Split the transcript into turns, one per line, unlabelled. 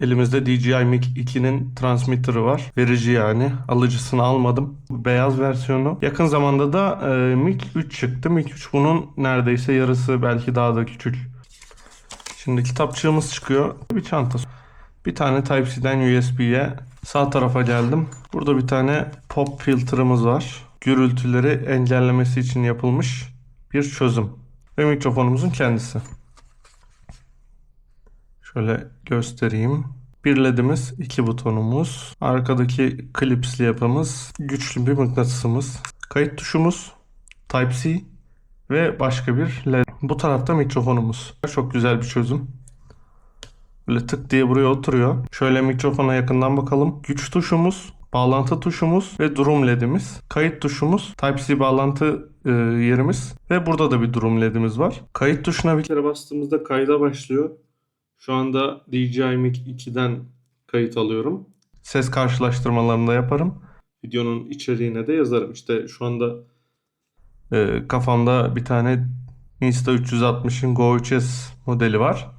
Elimizde DJI Mic 2'nin transmitter'ı var. Verici yani. Alıcısını almadım. Beyaz versiyonu. Yakın zamanda da e, Mic 3 çıktı. Mic 3 bunun neredeyse yarısı belki daha da küçük. Şimdi kitapçığımız çıkıyor. Bir çanta. Bir tane Type-C'den USB'ye sağ tarafa geldim. Burada bir tane pop filter'ımız var. Gürültüleri engellemesi için yapılmış bir çözüm. Ve mikrofonumuzun kendisi. Şöyle göstereyim. Bir ledimiz, iki butonumuz, arkadaki klipsli yapımız, güçlü bir mıknatısımız, kayıt tuşumuz, Type-C ve başka bir led. Bu tarafta mikrofonumuz. Çok güzel bir çözüm. Böyle tık diye buraya oturuyor. Şöyle mikrofona yakından bakalım. Güç tuşumuz, bağlantı tuşumuz ve durum ledimiz. Kayıt tuşumuz, Type-C bağlantı e, yerimiz ve burada da bir durum ledimiz var. Kayıt tuşuna bir kere bastığımızda kayda başlıyor. Şu anda DJI Mic 2'den kayıt alıyorum. Ses karşılaştırmalarını da yaparım. Videonun içeriğine de yazarım. İşte şu anda e, kafamda bir tane Insta360'ın Go 3S modeli var.